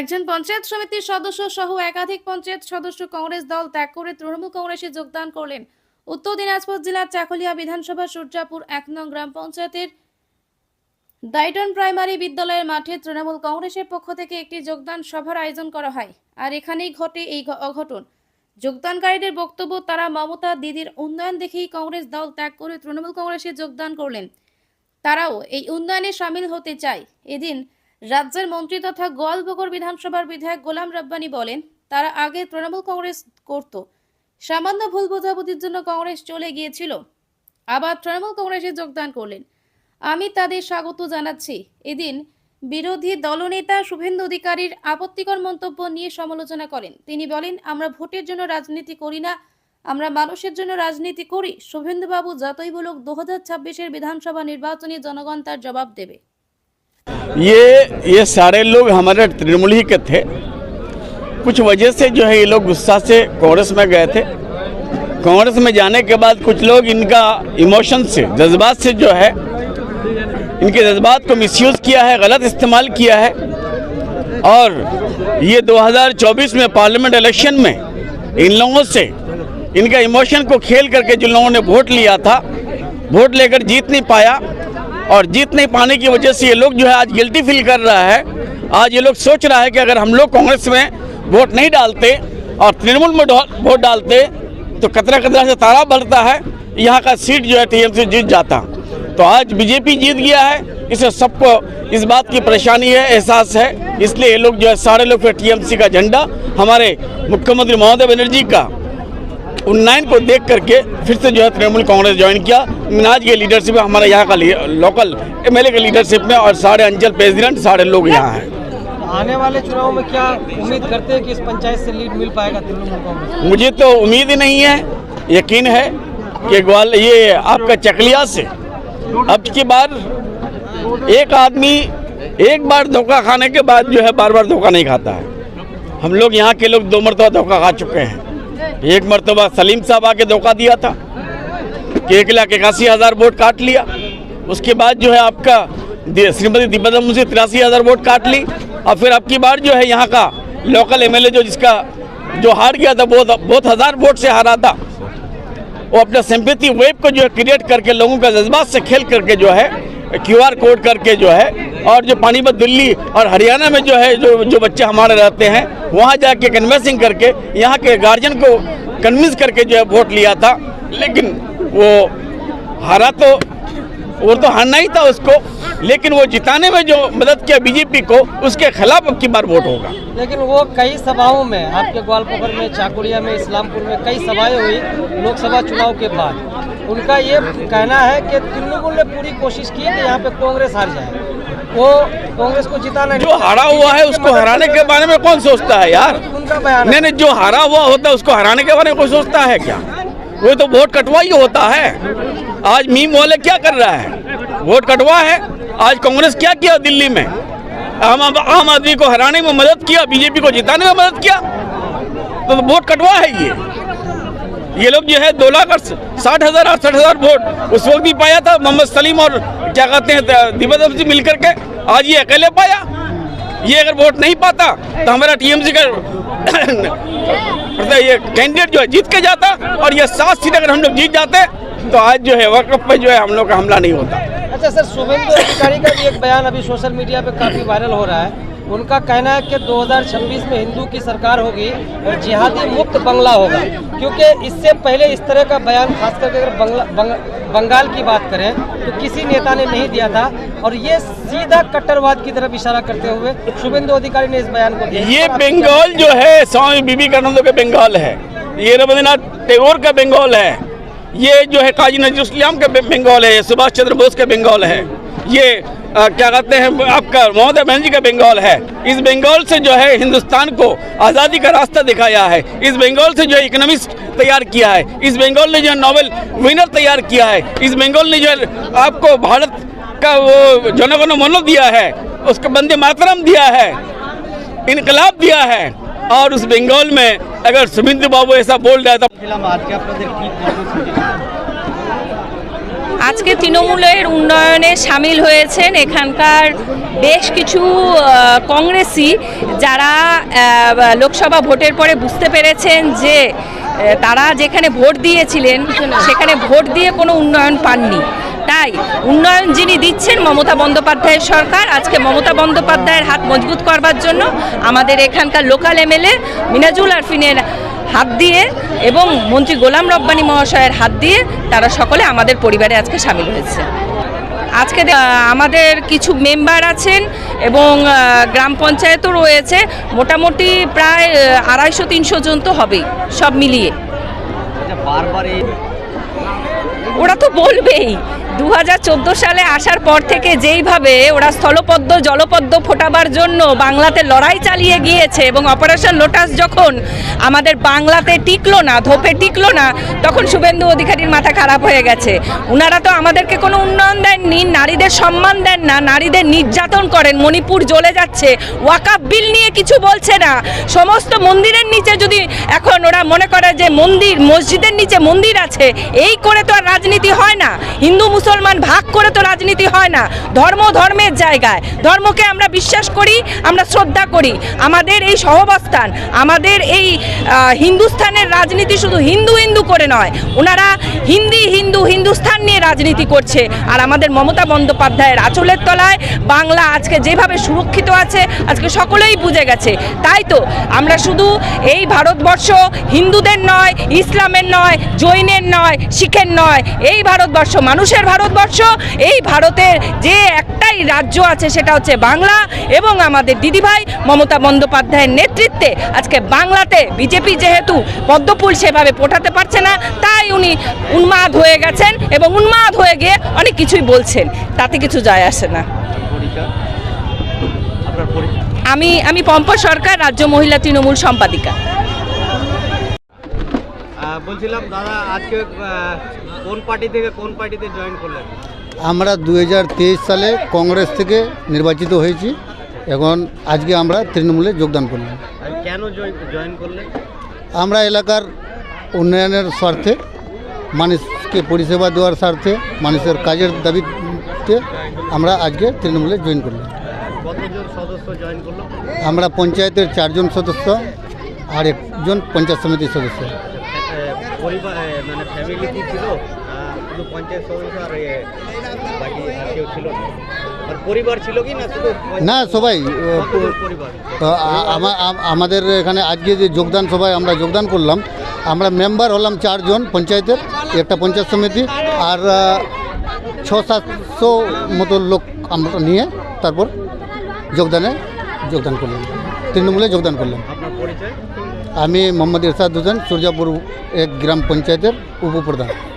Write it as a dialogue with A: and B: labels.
A: একজন পঞ্চায়েত সমিতির সদস্য সহ একাধিক পঞ্চায়েত সদস্য কংগ্রেস দল ত্যাগ করে তৃণমূল কংগ্রেসে যোগদান করলেন উত্তর দিনাজপুর জেলার চাকুলিয়া বিধানসভা সূর্যাপুর এক নং গ্রাম পঞ্চায়েতের ডাইটন প্রাইমারি বিদ্যালয়ের মাঠে তৃণমূল কংগ্রেসের পক্ষ থেকে একটি যোগদান সভার আয়োজন করা হয় আর এখানেই ঘটে এই অঘটন যোগদানকারীদের বক্তব্য তারা মমতা দিদির উন্নয়ন দেখেই কংগ্রেস দল ত্যাগ করে তৃণমূল কংগ্রেসে যোগদান করলেন তারাও এই উন্নয়নে সামিল হতে চায় এদিন রাজ্যের মন্ত্রী তথা গোয়ালবগর বিধানসভার বিধায়ক গোলাম রাব্বানি বলেন তারা আগে তৃণমূল কংগ্রেস করত সামান্য ভুল বোঝাবুঝির জন্য কংগ্রেস চলে গিয়েছিল আবার তৃণমূল কংগ্রেসে যোগদান করলেন আমি তাদের স্বাগত জানাচ্ছি এদিন বিরোধী দলনেতা শুভেন্দু অধিকারীর আপত্তিকর মন্তব্য নিয়ে সমালোচনা করেন তিনি বলেন আমরা ভোটের জন্য রাজনীতি করি না আমরা মানুষের জন্য রাজনীতি করি শুভেন্দুবাবু যতই বলুক দু হাজার ছাব্বিশের বিধানসভা নির্বাচনে জনগণ তার জবাব দেবে
B: ये ये सारे लोग हमारे तृणमूल ही के थे कुछ वजह से जो है ये लोग गुस्सा से कांग्रेस में गए थे कांग्रेस में जाने के बाद कुछ लोग इनका इमोशन से जज्बात से जो है इनके जज्बात को मिसयूज़ किया है गलत इस्तेमाल किया है और ये 2024 में पार्लियामेंट इलेक्शन में इन लोगों से इनका इमोशन को खेल करके जिन लोगों ने वोट लिया था वोट लेकर जीत नहीं पाया और जीत नहीं पाने की वजह से ये लोग जो है आज गिल्टी फील कर रहा है आज ये लोग सोच रहा है कि अगर हम लोग कांग्रेस में वोट नहीं डालते और तृणमूल में वोट डालते तो कतरा कतरा से तारा भरता है यहाँ का सीट जो है टीएमसी जीत जाता तो आज बीजेपी जीत गया है इसे सबको इस बात की परेशानी है एहसास है इसलिए ये लोग जो है सारे लोग फिर टीएमसी का झंडा हमारे मुख्यमंत्री महोदय बनर्जी का उन्नयन को देख करके फिर से जो है तृणमूल कांग्रेस ज्वाइन किया मिनाज के लीडरशिप में हमारे यहाँ का लोकल एम के लीडरशिप में और सारे अंचल प्रेसिडेंट सारे लोग यहाँ हैं
C: आने वाले चुनाव में क्या उम्मीद करते हैं कि इस पंचायत से लीड मिल पाएगा तृणमूल कांग्रेस
B: मुझे तो उम्मीद ही नहीं है यकीन है कि ग्वाल ये आपका चकलिया से अब की बार एक आदमी एक बार धोखा खाने के बाद जो है बार बार धोखा नहीं खाता है हम लोग यहाँ के लोग दो मरतबा धोखा खा चुके हैं एक मरतबा सलीम साहब आके धोखा दिया था कि एक लाख इक्यासी हज़ार वोट काट लिया उसके बाद जो है आपका श्रीमती दिव्या मुंशी तिरासी हज़ार वोट काट ली और फिर आपकी बार जो है यहाँ का लोकल एमएलए जो जिसका जो हार गया था बहुत बहुत हज़ार वोट से हारा था वो अपना सिंपथी वेब को जो है क्रिएट करके लोगों का जज्बात से खेल करके जो है क्यूआर कोड करके जो है और जो पानीपत दिल्ली और हरियाणा में जो है जो जो बच्चे हमारे रहते हैं वहाँ जाके कन्वेंसिंग करके यहाँ के गार्जियन को कन्विंस करके जो है वोट लिया था लेकिन वो हारा तो वो तो हारना ही था उसको लेकिन वो जिताने में जो मदद किया बीजेपी को उसके खिलाफ अब की बार वोट होगा
C: लेकिन वो कई सभाओं में आपके ग्वालपोखर में चाकुड़िया में इस्लामपुर में कई सभाएं हुई लोकसभा चुनाव के बाद उनका ये कहना है कि तृणमूल ने पूरी कोशिश की कि यहाँ पे कांग्रेस हार जाए वो कांग्रेस को जिताना
B: जो हरा हुआ है उसको हराने के बारे में कौन सोचता है यार नहीं नहीं जो हरा हुआ होता है उसको हराने के बारे में कोई सोचता है क्या वो तो वोट कटवा ही होता है आज मीम वाले क्या कर रहा है वोट कटवा है आज कांग्रेस क्या किया दिल्ली में आम आम आदमी को हराने में मदद किया बीजेपी को जिताने में मदद किया तो वोट कटवा है ये ये लोग जो है दो लाख साठ हजार अड़सठ हजार वोट उस वक्त भी पाया था मोहम्मद सलीम और क्या कहते हैं दीपक जी मिलकर के आज ये अकेले पाया ये अगर वोट नहीं पाता तो हमारा टीएमसी का ये कैंडिडेट जो है जीत के जाता और ये सात सीट अगर हम लोग जीत जाते तो आज जो है वक्त पे जो है हम लोग का हमला नहीं होता
C: अच्छा सर शुभेंदु अधिकारी का भी एक बयान अभी सोशल मीडिया पे काफी वायरल हो रहा है उनका कहना है कि 2026 में हिंदू की सरकार होगी और जिहादी मुक्त बंगला होगा क्योंकि इससे पहले इस तरह का बयान खास करके अगर बंगला, बंग, बंगाल की बात करें तो किसी नेता ने नहीं दिया था और ये सीधा कट्टरवाद की तरफ इशारा करते हुए शुभेंदु अधिकारी ने इस बयान को दिया
B: ये बंगाल जो है स्वामी विवेकानंद का बंगाल है ये रविन्द्रनाथ टैगोर का बंगाल है ये जो है काजी नजर इस्लाम का बंगाल है सुभाष चंद्र बोस का बंगाल है ये आ, क्या कहते हैं आपका ममता बनर्जी का बंगाल है इस बंगाल से जो है हिंदुस्तान को आज़ादी का रास्ता दिखाया है इस बंगाल से जो है इकोनॉमिस्ट तैयार किया है इस बंगाल ने जो है नॉवल विनर तैयार किया है इस बंगाल ने जो है आपको भारत का वो जनगण मनो दिया है उसका बंदे मातरम दिया है इनकलाब दिया है और उस बंगाल में अगर सुमिंद्र बाबू ऐसा बोल रहा
C: था আজকে
D: তৃণমূলের উন্নয়নে সামিল হয়েছেন এখানকার বেশ কিছু কংগ্রেসি যারা লোকসভা ভোটের পরে বুঝতে পেরেছেন যে তারা যেখানে ভোট দিয়েছিলেন সেখানে ভোট দিয়ে কোনো উন্নয়ন পাননি তাই উন্নয়ন যিনি দিচ্ছেন মমতা বন্দ্যোপাধ্যায়ের সরকার আজকে মমতা বন্দ্যোপাধ্যায়ের হাত মজবুত করবার জন্য আমাদের এখানকার লোকাল এমএলএ মিনাজুল আরফিনের হাত দিয়ে এবং মন্ত্রী গোলাম রব্বানী মহাশয়ের হাত দিয়ে তারা সকলে আমাদের পরিবারে আজকে সামিল হয়েছে আজকে আমাদের কিছু মেম্বার আছেন এবং গ্রাম পঞ্চায়েতও রয়েছে মোটামুটি প্রায় আড়াইশো তিনশো জন তো হবেই সব মিলিয়ে ওরা তো বলবেই দু সালে আসার পর থেকে যেইভাবে ওরা স্থলপদ্ম জলপদ্ম ফোটাবার জন্য বাংলাতে লড়াই চালিয়ে গিয়েছে এবং অপারেশন লোটাস যখন আমাদের বাংলাতে টিকলো না ধোপে টিকলো না তখন শুভেন্দু অধিকারীর মাথা খারাপ হয়ে গেছে ওনারা তো আমাদেরকে কোনো উন্নয়ন দেননি নারীদের সম্মান দেন না নারীদের নির্যাতন করেন মণিপুর জ্বলে যাচ্ছে ওয়াকাপ বিল নিয়ে কিছু বলছে না সমস্ত মন্দিরের নিচে যদি এখন ওরা মনে করে যে মন্দির মসজিদের নিচে মন্দির আছে এই করে তো আর রাজনীতি হয় না হিন্দু মুসলমান মুসলমান ভাগ করে তো রাজনীতি হয় না ধর্ম ধর্মের জায়গায় ধর্মকে আমরা বিশ্বাস করি আমরা শ্রদ্ধা করি আমাদের এই সহবস্থান আমাদের এই হিন্দুস্থানের রাজনীতি শুধু হিন্দু হিন্দু করে নয় ওনারা হিন্দি রাজনীতি করছে আর আমাদের মমতা বন্দ্যোপাধ্যায়ের আঁচলের তলায় বাংলা আজকে যেভাবে সুরক্ষিত আছে আজকে সকলেই বুঝে গেছে তাই তো আমরা শুধু এই ভারতবর্ষ হিন্দুদের নয় ইসলামের নয় জৈনের নয় শিখের নয় এই ভারতবর্ষ মানুষের ভারতবর্ষ এই ভারতের যে একটাই রাজ্য আছে সেটা হচ্ছে বাংলা এবং আমাদের দিদিভাই মমতা বন্দ্যোপাধ্যায়ের নেতৃত্বে আজকে বাংলাতে বিজেপি যেহেতু পদ্মফুল সেভাবে পোঠাতে পারছে না তাই উনি উন্মাদ হয়ে গেছেন এবং উন্মাদ হয়ে গিয়ে অনেক কিছুই বলছেন তাতে কিছু যায় আসে না আমি আমি পম্পা সরকার রাজ্য মহিলা তৃণমূল সম্পাদিকা
C: বলছিলাম দাদা আজকে কোন পার্টি থেকে কোন পার্টিতে জয়েন করলেন
E: আমরা দু সালে কংগ্রেস থেকে নির্বাচিত হয়েছি এখন আজকে আমরা তৃণমূলে যোগদান করলাম
C: কেন জয়েন করলেন
E: আমরা এলাকার উন্নয়নের স্বার্থে মানুষ মানুষকে পরিষেবা দেওয়ার স্বার্থে মানুষের কাজের দাবিতে আমরা আজকে তৃণমূলে জয়েন করলাম আমরা পঞ্চায়েতের চারজন সদস্য আর একজন পঞ্চায়েত সমিতির সদস্য
C: না
E: সবাই আমাদের এখানে আজকে যে যোগদান সবাই আমরা যোগদান করলাম আমরা মেম্বার হলাম চারজন পঞ্চায়েতের এটা পঞ্চায়েত সমিতি আর 6 700modulo লোক আমন্ত্রণ এ তারপর যোগদানে যোগদান করলেন তিন ন ভুলে যোগদান করলেন
C: আপনার পরিচয়
E: আমি মোহাম্মদ ইরসা দজন সুরजापुर এক গ্রাম পঞ্চায়েত উপপ্রধান